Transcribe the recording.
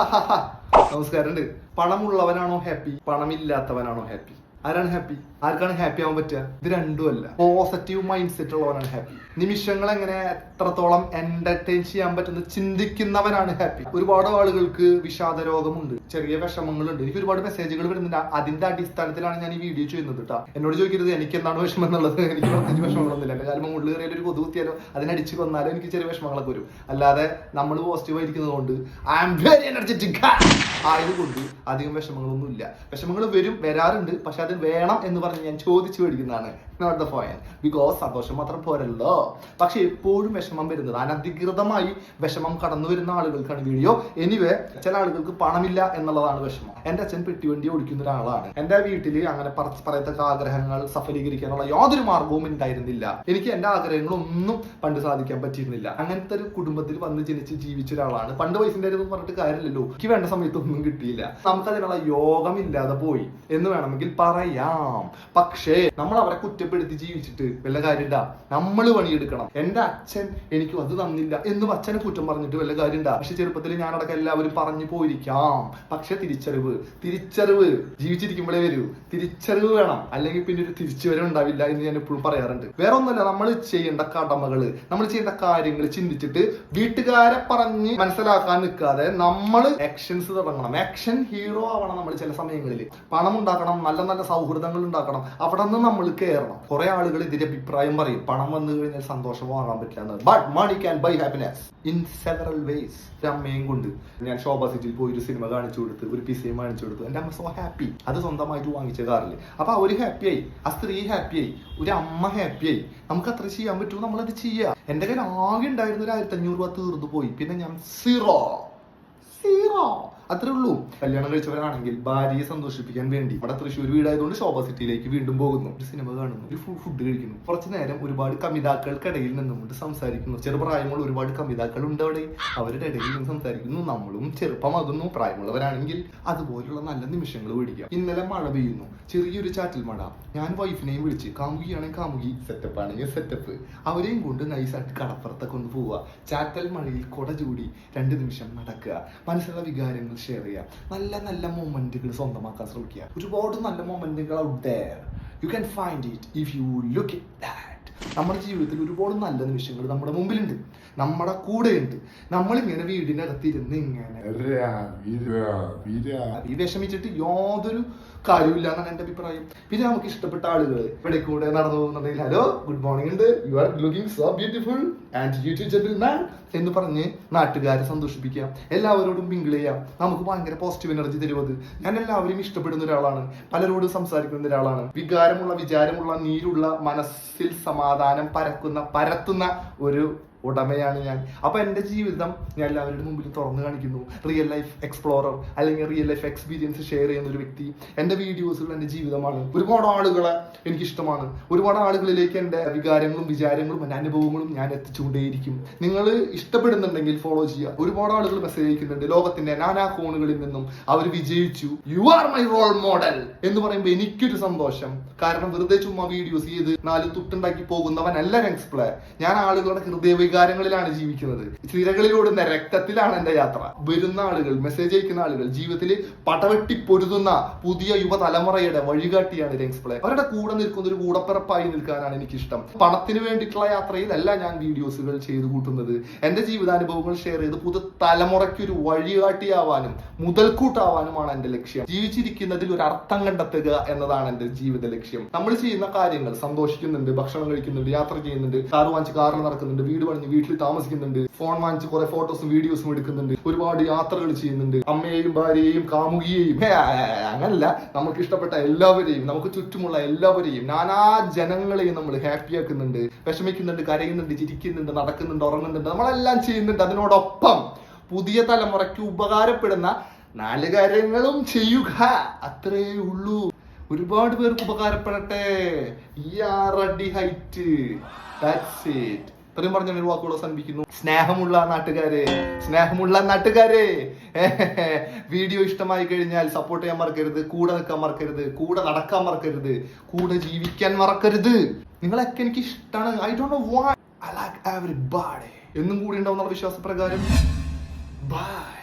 നമസ്കാരമുണ്ട്. പണമുള്ളവനാണോ ഹാപ്പി പണമില്ലാത്തവനാണോ ഹാപ്പി ആരാണ് ഹാപ്പി ആർക്കാണ് ഹാപ്പി ആവാൻ പറ്റുക? ഇത് രണ്ടും അല്ല. പോസിറ്റീവ് മൈൻഡ് സെറ്റ് ഉള്ളവരാണ് ഹാപ്പി നിമിഷങ്ങൾ എങ്ങനെ എത്രത്തോളം എന്റർടൈൻ ചെയ്യാൻ പറ്റുന്ന ചിന്തിക്കുന്നവനാണ് ഹാപ്പി ഒരുപാട് ആളുകൾക്ക് വിഷാദ രോഗമുണ്ട് ചെറിയ വിഷമങ്ങളുണ്ട്. എനിക്ക് ഒരുപാട് മെസ്സേജുകൾ വരുന്നുണ്ട് അതിന്റെ അടിസ്ഥാനത്തിലാണ് ഞാൻ ഈ വീഡിയോ ചെയ്യുന്നത് കേട്ടോ എന്നോട് ചോദിക്കരുത് എനിക്ക് എന്താണ് വിഷമം എന്നുള്ളത് എനിക്ക് പ്രത്യേകിച്ച് വിഷമങ്ങളൊന്നുമില്ല. എന്റെ കാലം മുകളിൽ കയറിയാലും ഒരു കൊതു കുത്തിയാലോ അതിനടിച്ച് കൊന്നാലോ എനിക്ക് ചെറിയ വിഷമങ്ങളൊക്കെ വരും. അല്ലാതെ നമ്മൾ പോസിറ്റീവ് ആയിരിക്കുന്നത് കൊണ്ട് ഐ ആം വെരി എനർജറ്റിക് ആയതുകൊണ്ട് അധികം വിഷമങ്ങളൊന്നുമില്ല. വിഷമങ്ങൾ വരും വരാറുണ്ട്. പക്ഷെ അത് വേണം എന്ന് പറഞ്ഞ് ഞാൻ ചോദിച്ചു മേടിക്കുന്നതാണ്. നോട്ട് ദ പോയിന്റ് ബിക്കോസ് സന്തോഷം മാത്രം പോരല്ലോ. പക്ഷെ എപ്പോഴും വിഷമം വരുന്നത് അനധികൃതമായി വിഷമം കടന്നു വരുന്ന ആളുകൾക്കാണ് വീഡിയോ. എനിവേ ചില ആളുകൾക്ക് പണമില്ല എന്നുള്ളതാണ് വിഷമം. എന്റെ അച്ഛൻ പെട്ടിവണ്ടി ഓടിക്കുന്ന ഒരാളാണ്. എന്റെ വീട്ടിൽ അങ്ങനെ പറയത്തക്ക ആഗ്രഹങ്ങൾ സഫലീകരിക്കാനുള്ള യാതൊരു മാർഗവും ഉണ്ടായിരുന്നില്ല. എനിക്ക് എന്റെ ആഗ്രഹങ്ങളൊന്നും പണ്ട് സാധിക്കാൻ പറ്റിയിരുന്നില്ല. അങ്ങനത്തെ ഒരു കുടുംബത്തിൽ വന്ന് ജനിച്ച് ജീവിച്ച ഒരാളാണ്. പണ്ട് പൈസന്റെ കാര്യം പറഞ്ഞിട്ട് കാര്യമില്ലല്ലോ. എനിക്ക് വേണ്ട സമയത്തൊന്നും കിട്ടിയില്ല. നമുക്കതിനുള്ള യോഗമില്ലാതെ പോയി. എന്ന് വേണമെങ്കിൽ പറയാം. പക്ഷേ നമ്മൾ അവരെ കുറ്റപ്പെടുത്തി ജീവിച്ചിട്ട് വല്ല കാര്യമില്ല നമ്മൾ പണിയെടുക്കണം. എന്റെ അച്ഛൻ എനിക്ക് അത് തന്നില്ല എന്നും അച്ഛനെ കുറ്റം പറഞ്ഞിട്ട് വല്ല കാര്യമില്ല പക്ഷെ ചെറുപ്പത്തിൽ ഞാനടക്കം എല്ലാവരും പറഞ്ഞു പോയിരിക്കാം. പക്ഷെ തിരിച്ചറിവ് തിരിച്ചറിവ് ജീവിച്ചിരിക്കുമ്പോഴേ വരൂ. തിരിച്ചറിവ് വേണം. അല്ലെങ്കിൽ പിന്നെ ഒരു തിരിച്ചുവരവ് ഉണ്ടാവില്ല എന്ന് ഞാൻ എപ്പോഴും പറയാറുണ്ട്. വേറെ ഒന്നുമല്ല നമ്മൾ ചെയ്യേണ്ട കടമകൾ നമ്മൾ ചെയ്യേണ്ട കാര്യങ്ങൾ ചിന്തിച്ചിട്ട് വീട്ടുകാരെ പറഞ്ഞ് മനസ്സിലാക്കാൻ നിൽക്കാതെ നമ്മൾ ആക്ഷൻസ് തുടങ്ങണം. ആക്ഷൻ ഹീറോ ആവണം നമ്മൾ ചില സമയങ്ങളിൽ പണം ഉണ്ടാക്കണം നല്ല നല്ല സൗഹൃദങ്ങൾ ഉണ്ടാക്കണം. അവിടെ നിന്ന് നമ്മൾ കയറണം കുറെ ആളുകൾ ഇതിന്റെ അഭിപ്രായം പറയും. പണം വന്നു കഴിഞ്ഞാൽ സന്തോഷം വാങ്ങാൻ പറ്റില്ല but money can buy happiness in several ways അമ്മയും കൊണ്ട്. ഞാൻ ശോഭ സിറ്റിയിൽ പോയി ഒരു സിനിമ കാണിച്ചു കൊടുത്ത് ഒരു പിസയും കാണിച്ചു കൊടുത്തു. എന്റെ അമ്മ സോ ഹാപ്പി അത് സ്വന്തമായിട്ട് വാങ്ങിച്ച കാറിൽ അപ്പൊ അവർ ഹാപ്പിയായി ആ സ്ത്രീ ഹാപ്പിയായി ഒരു അമ്മ ഹാപ്പിയായി നമുക്ക് അത്ര ചെയ്യാൻ പറ്റുമോ നമ്മളത് ചെയ്യാം. എന്റെ കയ്യിൽ ആകെ ഉണ്ടായിരുന്ന ഒരു ആയിരത്തി അഞ്ഞൂറ് രൂപ തീർന്നു പോയി. പിന്നെ ഞാൻ സീറോ സീറോ അത്രേ ഉള്ളൂ. കല്യാണം കഴിച്ചവരാണെങ്കിൽ ഭാര്യയെ സന്തോഷിപ്പിക്കാൻ വേണ്ടി. ഇവിടെ തൃശ്ശൂർ വീടായതുകൊണ്ട് ശോഭ സിറ്റിയിലേക്ക് വീണ്ടും പോകുന്നു. ഒരു സിനിമ കാണുന്നു. ഒരു ഫുഡ് കഴിക്കുന്നു. കുറച്ചു നേരം ഒരുപാട് കമിതാക്കൾക്കിടയിൽ നിന്നുകൊണ്ട് സംസാരിക്കുന്നു. ചെറുപ്രായമുള്ള ഒരുപാട് കമിതാക്കൾ ഉണ്ട് അവിടെ. അവരുടെ ഇടയിൽ നിന്ന് സംസാരിക്കുന്നു. നമ്മളും ചെറുപ്പമാകുന്നു. പ്രായമുള്ളവരാണെങ്കിൽ അതുപോലുള്ള നല്ല നിമിഷങ്ങൾ മേടിക്കാം. ഇന്നലെ മഴ പെയ്യുന്നു. ചെറിയൊരു ചാറ്റിൽ മഴ. ഞാൻ വൈഫിനെയും വിളിച്ച് കാമുകിയാണെങ്കിൽ കാമുകി സെറ്റപ്പ് ആണെങ്കിൽ സെറ്റപ്പ് അവരെയും കൊണ്ട് നൈസായിട്ട് കടപ്പുറത്തൊക്കെ ഒന്ന് പോവുക. ചാറ്റൽ മഴയിൽ കൊട ചൂടി രണ്ട് നിമിഷം നടക്കുക. മനസ്സിലുള്ള വികാരങ്ങൾ ഷെയർ ചെയ്യുക നല്ല നല്ല മൊമെന്റുകൾ സ്വന്തമാക്കാൻ ശ്രമിക്കുക. ഒരുപാട് നല്ല മൊമെന്റുകൾ out there you can find it if you look it that നമ്മുടെ ജീവിതത്തിൽ ഒരുപാട് നല്ല നിമിഷങ്ങൾ നമ്മുടെ മുമ്പിലുണ്ട്. നമ്മുടെ കൂടെയുണ്ട്. നമ്മളിങ്ങനെ വീടിനകത്തിരുന്ന് ഇങ്ങനെ വിഷമിച്ചിട്ട് യാതൊരു കാര്യമില്ല എന്നാണ് എന്റെ അഭിപ്രായം. പിന്നെ നമുക്ക് ഇഷ്ടപ്പെട്ട ആളുകൾ ഇവിടെ കൂടെ നടന്നു പോകുന്നുണ്ടെങ്കിൽ ഹലോ ഗുഡ് മോർണിംഗ് ഉണ്ട്. You are looking so beautiful and you too gentleman എന്ന് പറഞ്ഞ് നാട്ടുകാരെ സന്തോഷിപ്പിക്കാം. എല്ലാവരോടും മിങ്കിൾ ചെയ്യാം. നമുക്ക് ഭയങ്കര പോസിറ്റീവ് എനർജി തരുമത് ഞാൻ എല്ലാവരും ഇഷ്ടപ്പെടുന്ന ഒരാളാണ്. പലരോടും സംസാരിക്കുന്ന ഒരാളാണ്. വികാരമുള്ള വിചാരമുള്ള നീരുള്ള മനസ്സിൽ സമാധാനം പരക്കുന്ന പരത്തുന്ന ഒരു ഉടമയാണ് ഞാൻ. അപ്പൊ എന്റെ ജീവിതം ഞാൻ എല്ലാവരുടെ മുമ്പിൽ തുറന്നു കാണിക്കുന്നു. റിയൽ ലൈഫ് എക്സ്പ്ലോറർ അല്ലെങ്കിൽ റിയൽ ലൈഫ് എക്സ്പീരിയൻസ് ഷെയർ ചെയ്യുന്ന ഒരു വ്യക്തി. എന്റെ വീഡിയോസിൽ എന്റെ ജീവിതമാണ്. ഒരുപാട് ആളുകളെ എനിക്ക് ഇഷ്ടമാണ് ഒരുപാട് ആളുകളിലേക്ക് എന്റെ വികാരങ്ങളും വിചാരങ്ങളും എന്റെ അനുഭവങ്ങളും ഞാൻ എത്തിച്ചുകൊണ്ടേയിരിക്കും. നിങ്ങൾ ഇഷ്ടപ്പെടുന്നുണ്ടെങ്കിൽ ഫോളോ ചെയ്യുക. ഒരുപാട് ആളുകൾ മെസ്സേജ് അയക്കുന്നുണ്ട്. ലോകത്തിന്റെ നാനാ കോണുകളിൽ നിന്നും അവർ വിജയിച്ചു. You are my role model എന്ന് പറയുമ്പോൾ എനിക്കൊരു സന്തോഷം. കാരണം വെറുതെ ചുമ്മാ വീഡിയോസ് ചെയ്ത് നാല് തുട്ടുണ്ടാക്കി പോകുന്നവനല്ല അല്ല പ്ലേ ഞാൻ ആളുകളുടെ ഹൃദയ വികാരങ്ങളിലാണ് ജീവിക്കുന്നത്. ചിരകളിലോടുന്ന രക്തത്തിലാണ് എന്റെ യാത്ര. വരുന്ന ആളുകൾ മെസ്സേജ് അയക്കുന്ന ആളുകൾ ജീവിതത്തിൽ പടവെട്ടി പൊരുതുന്ന പുതിയ യുവതലമുറയുടെ വഴികാട്ടിയാണ് നെക്സ്റ്റ് പ്ലേ അവരുടെ കൂടെ നിൽക്കുന്ന ഒരു കൂടപ്പിറപ്പായി നിൽക്കാനാണ് എനിക്ക് ഇഷ്ടം പണത്തിന് വേണ്ടിയിട്ടുള്ള യാത്രയിലല്ല ഞാൻ വീഡിയോസുകൾ ചെയ്തു കൂട്ടുന്നത്. എന്റെ ജീവിതാനുഭവങ്ങൾ ഷെയർ ചെയ്ത് പുതു തലമുറയ്ക്ക് ഒരു വഴികാട്ടിയാവാനും മുതൽക്കൂട്ടാവാനുമാണ് എന്റെ ലക്ഷ്യം. ജീവിച്ചിരിക്കുന്നതിൽ ഒരു അർത്ഥം കണ്ടെത്തുക എന്നതാണ് എന്റെ ജീവിത ലക്ഷ്യം. നമ്മൾ ചെയ്യുന്ന കാര്യങ്ങൾ സന്തോഷിക്കുന്നുണ്ട് ഭക്ഷണം കഴിക്കുന്നുണ്ട് യാത്ര ചെയ്യുന്നുണ്ട് കാർ വാങ്ങിച്ച് കാറിൽ നടക്കുന്നുണ്ട് വീട് പണിഞ്ഞ് വീട്ടിൽ താമസിക്കുന്നുണ്ട്. ഫോൺ വാങ്ങിച്ച് കുറെ ഫോട്ടോസും വീഡിയോസും എടുക്കുന്നുണ്ട്. ഒരുപാട് യാത്രകൾ ചെയ്യുന്നുണ്ട്. അമ്മയെയും ഭാര്യയെയും കാമുകിയെയും. അങ്ങനല്ല. നമുക്ക് ഇഷ്ടപ്പെട്ട എല്ലാവരെയും നമുക്ക് ചുറ്റുമുള്ള എല്ലാവരെയും നാനാ ജനങ്ങളെയും നമ്മൾ ഹാപ്പി ആക്കുന്നുണ്ട്. വിഷമിക്കുന്നുണ്ട് കരയുന്നുണ്ട് ചിരിക്കുന്നുണ്ട് നടക്കുന്നുണ്ട് ഉറങ്ങുന്നുണ്ട്. നമ്മളെല്ലാം ചെയ്യുന്നുണ്ട് അതിനോടൊപ്പം. പുതിയ തലമുറയ്ക്ക് ഉപകാരപ്പെടുന്ന നാല് കാര്യങ്ങളും ചെയ്യുക. അത്രേ ഉള്ളൂ. ഒരുപാട് പേർക്ക് ഉപകാരപ്പെടട്ടെ. ഈ ആറടി ഹൈറ്റ് ദാറ്റ്സ് ഇറ്റ് ഇത്രയും പറഞ്ഞ ഒരു വാക്കുകൾ അവസാനിപ്പിക്കുന്നു സ്നേഹമുള്ള നാട്ടുകാരെ സ്നേഹമുള്ള നാട്ടുകാരെ. വീഡിയോ ഇഷ്ടമായി കഴിഞ്ഞാൽ സപ്പോർട്ട് ചെയ്യാൻ മറക്കരുത് കൂടെ നിൽക്കാൻ മറക്കരുത് കൂടെ നടക്കാൻ മറക്കരുത് കൂടെ ജീവിക്കാൻ മറക്കരുത്. നിങ്ങളൊക്കെ എനിക്ക് ഇഷ്ടമാണ് I don't know I like everybody എന്നും കൂടി ഉണ്ടാവുന്ന വിശ്വാസപ്രകാരം. ബൈ